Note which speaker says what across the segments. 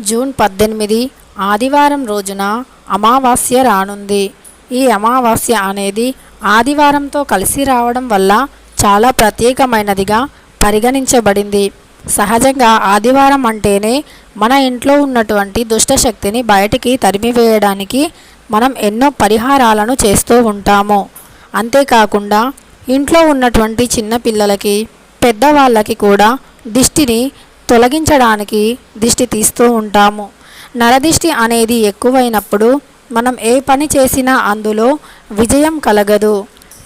Speaker 1: June పద్దెనిమిది ఆదివారం రోజున అమావాస్య రానుంది. ఈ అమావాస్య అనేది ఆదివారంతో కలిసి రావడం వల్ల చాలా ప్రత్యేకమైనదిగా పరిగణించబడింది. సహజంగా ఆదివారం అంటేనే మన ఇంట్లో ఉన్నటువంటి దుష్టశక్తిని బయటికి తరిమివేయడానికి మనం ఎన్నో పరిహారాలను చేస్తూ ఉంటాము. అంతేకాకుండా ఇంట్లో ఉన్నటువంటి చిన్నపిల్లలకి పెద్దవాళ్ళకి కూడా దిష్టిని తొలగించడానికి దిష్టి తీస్తూ ఉంటాము. నరదిష్టి అనేది ఎక్కువైనప్పుడు మనం ఏ పని చేసినా అందులో విజయం కలగదు.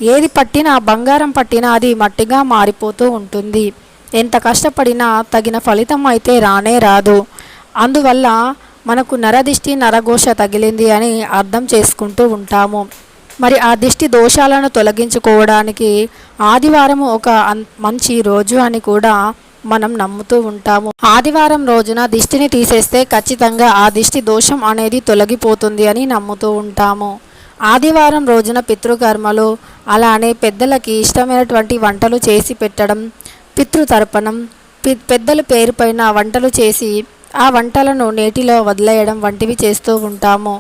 Speaker 1: ఏది పట్టినా బంగారం పట్టినా అది మట్టిగా మారిపోతూ ఉంటుంది. ఎంత కష్టపడినా తగిన ఫలితం అయితే రానే రాదు. అందువల్ల మనకు నరదిష్టి నరఘోష తగిలింది అని అర్థం చేసుకుంటూ ఉంటాము. మరి ఆ దిష్టి దోషాలను తొలగించుకోవడానికి ఆదివారం ఒక మంచి రోజు అని కూడా మనం నమ్ముతూ ఉంటాము. ఆదివారం రోజున దిష్టిని తీసేస్తే ఖచ్చితంగా ఆ దిష్టి దోషం అనేది తొలగిపోతుంది అని నమ్ముతూ ఉంటాము. ఆదివారం రోజున పితృకర్మలు అలానే పెద్దలకి ఇష్టమైనటువంటి వంటలు చేసి పెట్టడం పితృతర్పణం పి పెద్దల పేరుపైన వంటలు చేసి ఆ వంటలను నేటిలో వదిలేయడం వంటివి చేస్తూ ఉంటాము.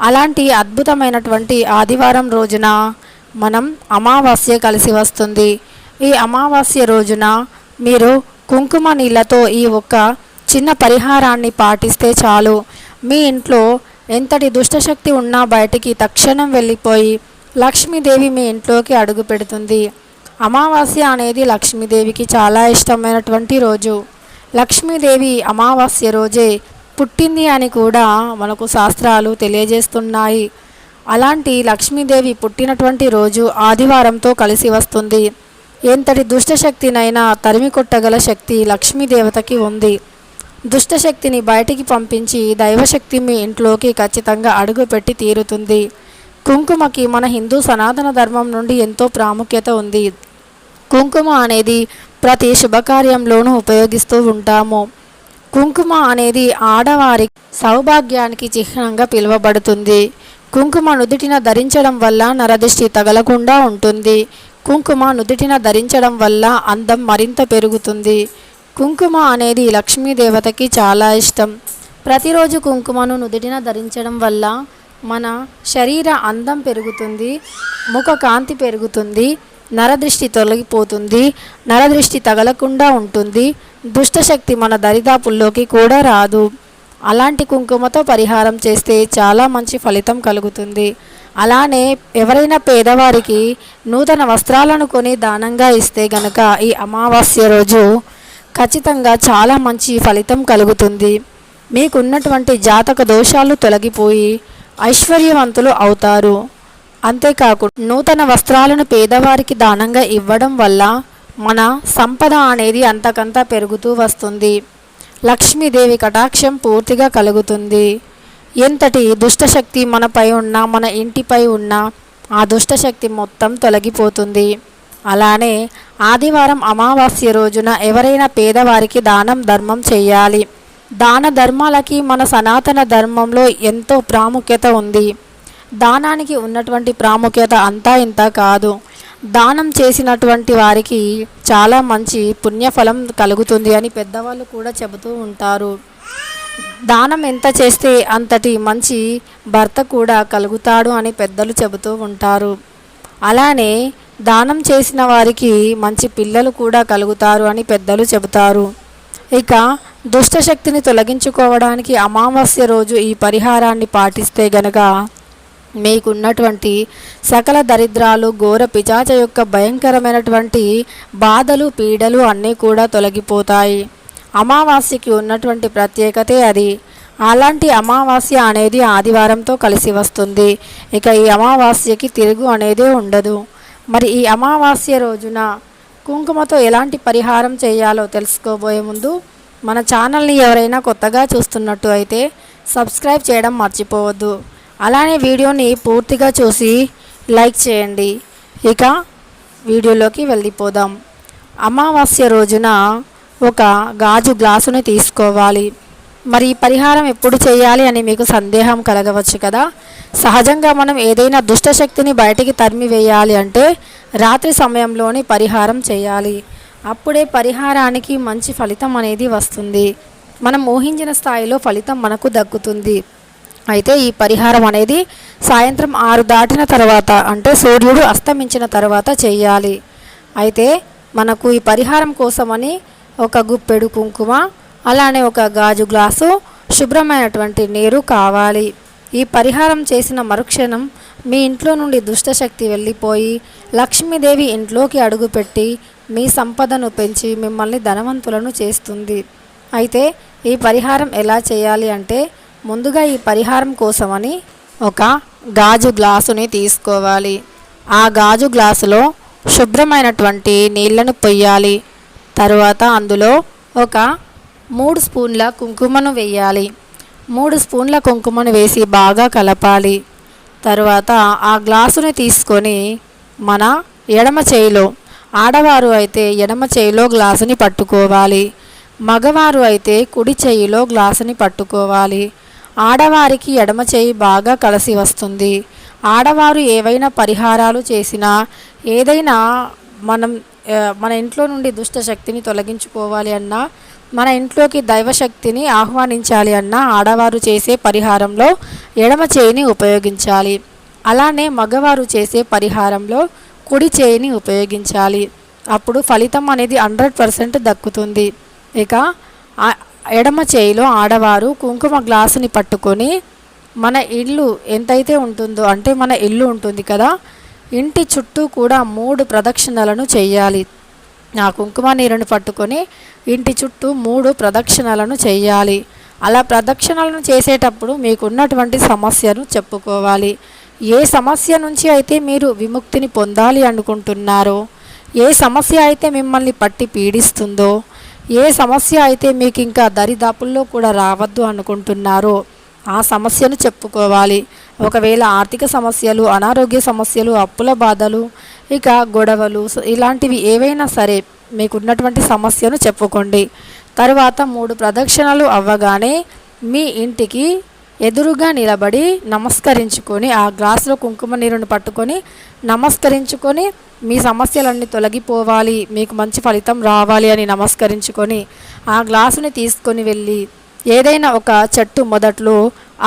Speaker 1: అలాంటి అద్భుతమైనటువంటి ఆదివారం రోజున మనం అమావాస్య కలిసి వస్తుంది. ఈ అమావాస్య రోజున మీరు కుంకుమ నీళ్ళతో ఈ ఒక్క చిన్న పరిహారాన్ని పాటిస్తే చాలు. మీ ఇంట్లో ఎంతటి దుష్టశక్తి ఉన్నా బయటికి తక్షణం వెళ్ళిపోయి లక్ష్మీదేవి మీ ఇంట్లోకి అడుగు పెడుతుంది. అమావాస్య అనేది లక్ష్మీదేవికి చాలా ఇష్టమైనటువంటి రోజు. లక్ష్మీదేవి అమావాస్య రోజే పుట్టింది అని కూడా మనకు శాస్త్రాలు తెలియజేస్తున్నాయి. అలాంటి లక్ష్మీదేవి పుట్టినటువంటి రోజు ఆదివారంతో కలిసి వస్తుంది. ఎంతటి దుష్టశక్తినైనా తరిమి కొట్టగల శక్తి లక్ష్మీదేవతకి ఉంది. దుష్టశక్తిని బయటికి పంపించి దైవశక్తి మీ ఇంట్లోకి ఖచ్చితంగా అడుగుపెట్టి తీరుతుంది. కుంకుమకి మన హిందూ సనాతన ధర్మం నుండి ఎంతో ప్రాముఖ్యత ఉంది. కుంకుమ అనేది ప్రతి శుభకార్యంలోనూ ఉపయోగిస్తూ ఉంటాము. కుంకుమ అనేది ఆడవారి సౌభాగ్యానికి చిహ్నంగా పిలువబడుతుంది. కుంకుమ నుదుటిన ధరించడం వల్ల నరదిష్టి తగలకుండా ఉంటుంది. కుంకుమ నుదుటిన ధరించడం వల్ల అందం మరింత పెరుగుతుంది. కుంకుమ అనేది లక్ష్మీదేవతకి చాలా ఇష్టం. ప్రతిరోజు కుంకుమను నుదుటిన ధరించడం వల్ల మన శరీర అందం పెరుగుతుంది ముఖ కాంతి పెరుగుతుంది నరదృష్టి తొలగిపోతుంది నరదృష్టి తగలకుండా ఉంటుంది దుష్టశక్తి మన దరిదాపుల్లోకి కూడా రాదు. అలాంటి కుంకుమతో పరిహారం చేస్తే చాలా మంచి ఫలితం కలుగుతుంది. అలానే ఎవరైనా పేదవారికి నూతన వస్త్రాలను కొని దానంగా ఇస్తే గనక ఈ అమావాస్య రోజు ఖచ్చితంగా చాలా మంచి ఫలితం కలుగుతుంది. మీకున్నటువంటి జాతక దోషాలు తొలగిపోయి ఐశ్వర్యవంతులు అవుతారు. అంతేకాకుండా నూతన వస్త్రాలను పేదవారికి దానంగా ఇవ్వడం వల్ల మన సంపద అనేది అంతకంతా పెరుగుతూ వస్తుంది. లక్ష్మీదేవి కటాక్షం పూర్తిగా కలుగుతుంది. ఎంతటి దుష్టశక్తి మనపై ఉన్నా మన ఇంటిపై ఉన్నా ఆ దుష్టశక్తి మొత్తం తొలగిపోతుంది. అలానే ఆదివారం అమావాస్య రోజున ఎవరైనా పేదవారికి దానం ధర్మం చేయాలి. దాన ధర్మాలకి మన సనాతన ధర్మంలో ఎంతో ప్రాముఖ్యత ఉంది. దానానికి ఉన్నటువంటి ప్రాముఖ్యత అంతా ఇంత కాదు. దానం చేసినటువంటి వారికి చాలా మంచి పుణ్యఫలం కలుగుతుంది అని పెద్దవాళ్ళు కూడా చెబుతూ ఉంటారు. దానం ఎంత చేస్తే అంతటి మంచి భర్త కూడా కలుగుతాడు అని పెద్దలు చెబుతూ ఉంటారు. అలానే దానం చేసిన వారికి మంచి పిల్లలు కూడా కలుగుతారు అని పెద్దలు చెబుతారు. ఇక దుష్టశక్తిని తొలగించుకోవడానికి అమావాస్య రోజు ఈ పరిహారాన్ని పాటిస్తే గనక మీకున్నటువంటి సకల దరిద్రాలు ఘోర పిచాచ యొక్క భయంకరమైనటువంటి బాధలు పీడలు అన్నీ కూడా తొలగిపోతాయి. అమావాస్యకి ఉన్నటువంటి ప్రత్యేకతే అది. అలాంటి అమావాస్య అనేది ఆదివారంతో కలిసి వస్తుంది. ఇక ఈ అమావాస్యకి తిరుగు అనేది ఉండదు. మరి ఈ అమావాస్య రోజున కుంకుమతో ఎలాంటి పరిహారం చేయాలో తెలుసుకోబోయే ముందు మన ఛానల్ని ఎవరైనా కొత్తగా చూస్తున్నట్టు అయితే సబ్స్క్రైబ్ చేయడం మర్చిపోవద్దు. అలానే వీడియోని పూర్తిగా చూసి లైక్ చేయండి. ఇక వీడియోలోకి వెళ్ళిపోదాం. అమావాస్య రోజున ఒక గాజు గ్లాసుని తీసుకోవాలి. మరి ఈ పరిహారం ఎప్పుడు చేయాలి అని మీకు సందేహం కలగవచ్చు కదా? సహజంగా మనం ఏదైనా దుష్టశక్తిని బయటికి తరిమి వేయాలి అంటే రాత్రి సమయంలోని పరిహారం చేయాలి. అప్పుడే పరిహారానికి మంచి ఫలితం అనేది వస్తుంది. మనం ఊహించిన స్థాయిలో ఫలితం మనకు దక్కుతుంది. అయితే ఈ పరిహారం అనేది సాయంత్రం ఆరు దాటిన తర్వాత అంటే సూర్యుడు అస్తమించిన తర్వాత చేయాలి. అయితే మనకు ఈ పరిహారం కోసమని ఒక గుప్పెడు కుంకుమ అలానే ఒక గాజు గ్లాసు శుభ్రమైనటువంటి నీరు కావాలి. ఈ పరిహారం చేసిన మరుక్షణం మీ ఇంట్లో నుండి దుష్టశక్తి వెళ్ళిపోయి లక్ష్మీదేవి ఇంట్లోకి అడుగుపెట్టి మీ సంపదను పెంచి మిమ్మల్ని ధనవంతులను చేస్తుంది. అయితే ఈ పరిహారం ఎలా చేయాలి అంటే ముందుగా ఈ పరిహారం కోసమని ఒక గాజు గ్లాసుని తీసుకోవాలి. ఆ గాజు గ్లాసులో శుభ్రమైనటువంటి నీళ్ళను పొయ్యాలి. తరువాత అందులో ఒక మూడు స్పూన్ల కుంకుమను వేయాలి. మూడు స్పూన్ల కుంకుమను వేసి బాగా కలపాలి. తరువాత ఆ గ్లాసుని తీసుకొని మన ఎడమ చేయిలో ఆడవారు అయితే ఎడమ చేయిలో గ్లాసుని పట్టుకోవాలి. మగవారు అయితే కుడి చేయిలో గ్లాసుని పట్టుకోవాలి. ఆడవారికి ఎడమ చేయి బాగా కలిసి వస్తుంది. ఆడవారు ఏవైనా పరిహారాలు చేసినా ఏదైనా మనం మన ఇంట్లో నుండి దుష్ట శక్తిని తొలగించుకోవాలి అన్నా మన ఇంట్లోకి దైవశక్తిని ఆహ్వానించాలి అన్నా ఆడవారు చేసే పరిహారంలో ఎడమ చేయిని ఉపయోగించాలి. అలానే మగవారు చేసే పరిహారంలో కుడి చేయిని ఉపయోగించాలి. అప్పుడు ఫలితం అనేది హండ్రెడ్ పర్సెంట్ దక్కుతుంది. ఇక ఎడమ చేయిలో ఆడవారు కుంకుమ గ్లాసుని పట్టుకొని మన ఇల్లు ఎంతైతే ఉంటుందో అంటే మన ఇల్లు ఉంటుంది కదా ఇంటి చుట్టూ కూడా మూడు ప్రదక్షిణలను చేయాలి. నా కుంకుమ నీరుని పట్టుకొని ఇంటి చుట్టూ మూడు ప్రదక్షిణలను చేయాలి. అలా ప్రదక్షిణలను చేసేటప్పుడు మీకున్నటువంటి సమస్యను చెప్పుకోవాలి. ఏ సమస్య నుంచి అయితే మీరు విముక్తిని పొందాలి అనుకుంటున్నారో ఏ సమస్య అయితే మిమ్మల్ని పట్టి పీడిస్తుందో ఏ సమస్య అయితే మీకు ఇంకా దరిదాపుల్లో కూడా రావద్దు అనుకుంటున్నారో ఆ సమస్యను చెప్పుకోవాలి. ఒకవేళ ఆర్థిక సమస్యలు అనారోగ్య సమస్యలు అప్పుల బాధలు ఇక గొడవలు ఇలాంటివి ఏవైనా సరే మీకున్నటువంటి సమస్యను చెప్పుకోండి. తరువాత మూడు ప్రదక్షిణలు అవ్వగానే మీ ఇంటికి ఎదురుగా నిలబడి నమస్కరించుకొని ఆ గ్లాసులో కుంకుమ నీరుని పట్టుకొని నమస్కరించుకొని మీ సమస్యలన్నీ తొలగిపోవాలి మీకు మంచి ఫలితం రావాలి అని నమస్కరించుకొని ఆ గ్లాసుని తీసుకొని వెళ్ళి ఏదైనా ఒక చెట్టు మొదట్లో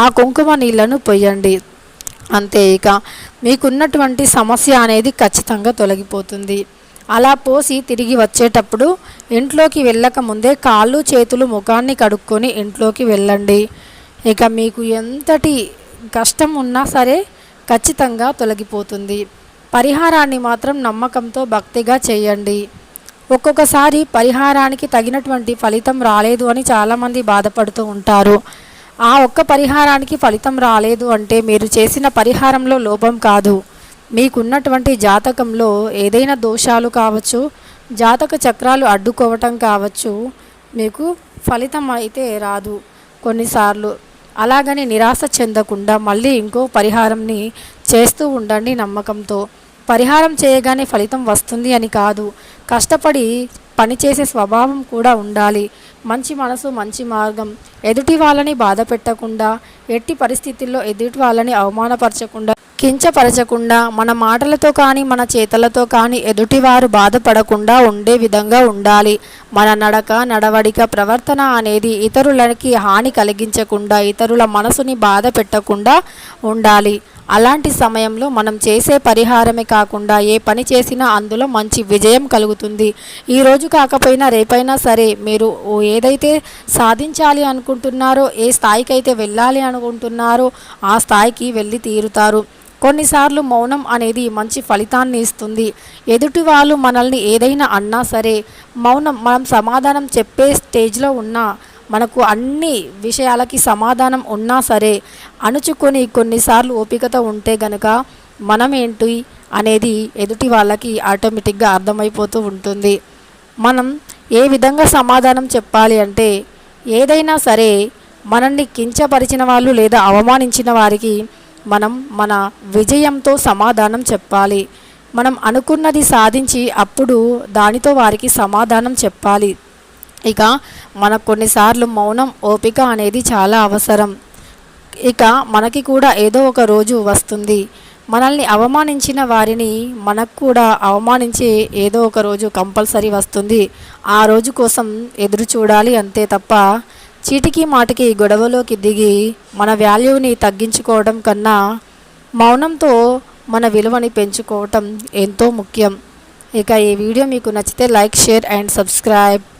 Speaker 1: ఆ కుంకుమ నీళ్ళను పొయ్యండి అంతే ఇక మీకున్నటువంటి సమస్య అనేది ఖచ్చితంగా తొలగిపోతుంది. అలా పోసి తిరిగి వచ్చేటప్పుడు ఇంట్లోకి వెళ్ళక ముందే కాళ్ళు చేతులు ముఖాన్ని కడుక్కొని ఇంట్లోకి వెళ్ళండి. ఇక మీకు ఎంతటి కష్టం ఉన్నా సరే ఖచ్చితంగా తొలగిపోతుంది. పరిహారాన్ని మాత్రం నమ్మకంతో భక్తిగా చేయండి. ఒక్కొక్కసారి పరిహారానికి తగినటువంటి ఫలితం రాలేదు అని చాలామంది బాధపడుతూ ఉంటారు. ఆ ఒక్క పరిహారానికి ఫలితం రాలేదు అంటే మీరు చేసిన పరిహారంలో లోపం కాదు. మీకున్నటువంటి జాతకంలో ఏదైనా దోషాలు కావచ్చు జాతక చక్రాలు అడ్డుకోవటం కావచ్చు మీకు ఫలితం అయితే రాదు కొన్నిసార్లు. అలాగని నిరాశ చెందకుండా మళ్ళీ ఇంకో పరిహారంని చేస్తూ ఉండండి నమ్మకంతో. పరిహారం చేయగానే ఫలితం వస్తుంది అని కాదు. కష్టపడి పనిచేసే స్వభావం కూడా ఉండాలి. మంచి మనసు మంచి మార్గం. ఎదుటి వాళ్ళని బాధ పెట్టకుండా ఎట్టి పరిస్థితుల్లో ఎదుటి వాళ్ళని అవమానపరచకుండా కించపరచకుండా మన మాటలతో కానీ మన చేతలతో కానీ ఎదుటివారు బాధపడకుండా ఉండే విధంగా ఉండాలి. మన నడక నడవడిక ప్రవర్తన అనేది ఇతరులకి హాని కలిగించకుండా ఇతరుల మనసుని బాధ పెట్టకుండా ఉండాలి. అలాంటి సమయంలో మనం చేసే పరిహారమే కాకుండా ఏ పని చేసినా అందులో మంచి విజయం కలుగుతుంది. ఈరోజు కాకపోయినా రేపైనా సరే మీరు ఏదైతే సాధించాలి అనుకుంటున్నారో ఏ స్థాయికి అయితే వెళ్ళాలి అనుకుంటున్నారో ఆ స్థాయికి వెళ్ళి తీరుతారు. కొన్నిసార్లు మౌనం అనేది మంచి ఫలితాన్ని ఇస్తుంది. ఎదుటి వాళ్ళు మనల్ని ఏదైనా అన్నా సరే మౌనం మనం సమాధానం చెప్పే స్టేజ్లో ఉన్నా మనకు అన్ని విషయాలకి సమాధానం ఉన్నా సరే అణుచుకొని కొన్నిసార్లు ఓపికతో ఉంటే గనక మనం ఏంటి అనేది ఎదుటి వాళ్ళకి ఆటోమేటిక్గా అర్థమైపోతూ ఉంటుంది. మనం ఏ విధంగా సమాధానం చెప్పాలి అంటే ఏదైనా సరే మనల్ని కించపరిచిన వాళ్ళు లేదా అవమానించిన వారికి మనం మన విజయంతో సమాధానం చెప్పాలి. మనం అనుకున్నది సాధించి అప్పుడు దానితో వారికి సమాధానం చెప్పాలి. ఇక మనకు కొన్నిసార్లు మౌనం ఓపిక అనేది చాలా అవసరం. ఇక మనకి కూడా ఏదో ఒక రోజు వస్తుంది. మనల్ని అవమానించిన వారిని మనకు కూడా అవమానించే ఏదో ఒక రోజు కంపల్సరీ వస్తుంది. ఆ రోజు కోసం ఎదురు చూడాలి అంతే తప్ప చీటికి మాటికి గొడవలోకి దిగి మన వాల్యూని తగ్గించుకోవడం కన్నా మౌనంతో మన విలువని పెంచుకోవటం ఎంతో ముఖ్యం. ఇక ఈ వీడియో మీకు నచ్చితే లైక్ షేర్ అండ్ సబ్స్క్రైబ్.